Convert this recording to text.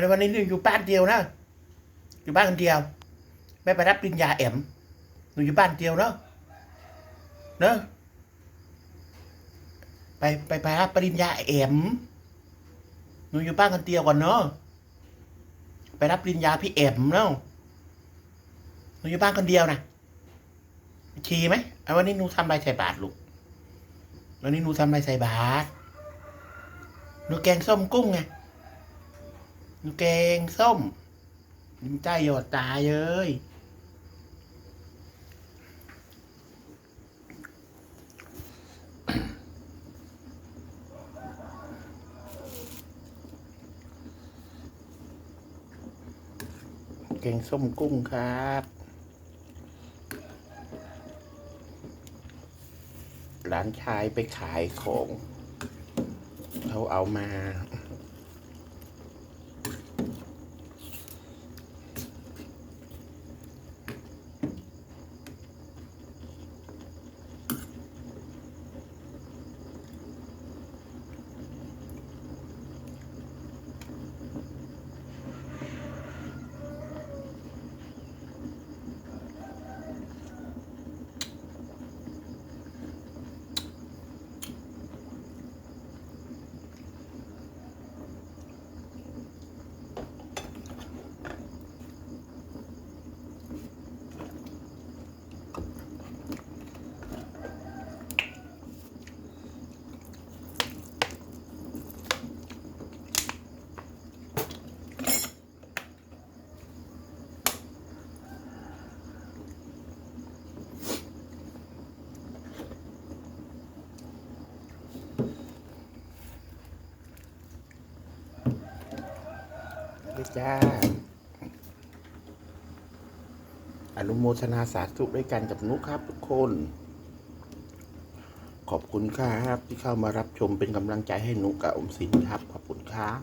ในวันนี้หนูอยู่บ้านเดียวนะ อยู่บ้านคนเดียว ไม่ไปรับปริญญาแอมหนูอยู่บ้านเดียวเนาะเนอะไปไปไปรับปริญญาแอมหนูอยู่บ้านคนเดียวก่อนเนาะไปรับปริญญาพี่แอมเนาะหนูอยู่บ้านคนเดียวนะชีไหมเอาวันนี้หนูทำอะไรใส่บาตรลูกวันนี้หนูทำอะไรใส่บาตรหนูแกงส้มกุ้งไง หนูแกงส้มใจหยอดตาเย้ยแกงส้มกุ้งครับ หลานชายไปขายของ เขาเอามา ด้วยจ้า อนุโมทนาสาธุด้วยกันกับนุครับทุกคน ขอบคุณครับที่เข้ามารับชมเป็นกำลังใจให้นุกับอมสินครับ ขอบคุณครับ